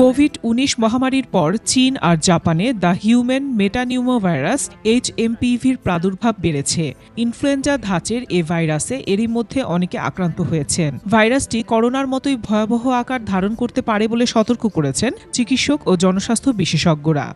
Covid উনিশ মহামারীর পর চীন আর জাপানে the human metapneumo virus H এমপিভির প্রাদুর্ভাব বেড়েছে। ইনফ্লুয়েঞ্জা ধাঁচের এ ভাইরাসে এরই মধ্যে অনেকে আক্রান্ত হয়েছেন। ভাইরাসটি করোনার মতোই ভয়াবহ আকার ধারণ করতে পারে বলে সতর্ক করেছেন চিকিৎসক ও জনস্বাস্থ্য বিশেষজ্ঞরা।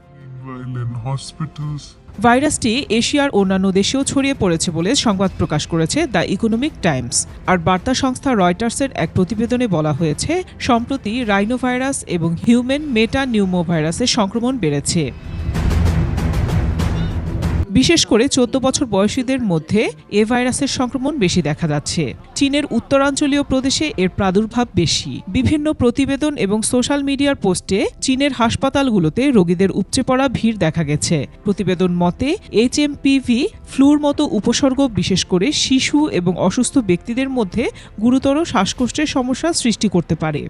ভাইরাসটি এশিয়ার অন্যান্য দেশেও ছড়িয়ে পড়েছে বলে সংবাদ প্রকাশ করেছে দ্য ইকোনমিক টাইমস। আর বার্তা সংস্থা রয়টার্সের এক প্রতিবেদনে বলা হয়েছে, সম্প্রতি রাইনোভাইরাস এবং হিউম্যান মেটা নিউমো ভাইরাসের সংক্রমণ বেড়েছে। বিশেষ করে চোদ্দ বছর বয়সীদের মধ্যে এ ভাইরাসের সংক্রমণ বেশি দেখা যাচ্ছে। চীনের উত্তরাঞ্চলীয় প্রদেশে এর প্রাদুর্ভাব বেশি। বিভিন্ন প্রতিবেদন এবং সোশ্যাল মিডিয়ার পোস্টে চীনের হাসপাতালগুলোতে রোগীদের উপচে পড়া ভিড় দেখা গেছে। প্রতিবেদন মতে এইচএমপিভি ফ্লুর মতো উপসর্গ বিশেষ করে শিশু এবং অসুস্থ ব্যক্তিদের মধ্যে গুরুতর শ্বাসকষ্টের সমস্যা সৃষ্টি করতে পারে।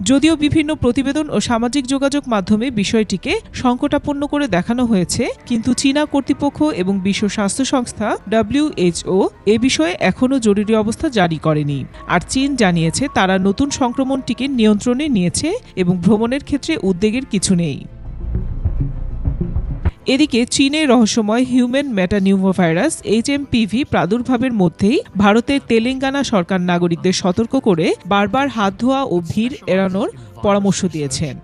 যদিও বিভিন্ন প্রতিবেদন ও সামাজিক যোগাযোগ মাধ্যমে বিষয়টিকে সংকটাপন্ন করে দেখানো হয়েছে, কিন্তু চীনা কর্তৃপক্ষ এবং বিশ্ব স্বাস্থ্য সংস্থা ডাব্লিউএইচও এ বিষয়ে এখনও জরুরি অবস্থা জারি করেনি। আর চীন জানিয়েছে তারা নতুন সংক্রমণটিকে নিয়ন্ত্রণে নিয়েছে এবং ভ্রমণের ক্ষেত্রে উদ্বেগের কিছু নেই। এদিকে চীনের রহস্যময় হিউম্যান ম্যাটনিউমোভাইরাস পিভি প্রাদুর্ভাবের মধ্যেই ভারতের তেলেঙ্গানা সরকার নাগরিকদের সতর্ক করে বারবার হাত ধোয়া ও ভিড় এড়ানোর পরামর্শ দিয়েছেন.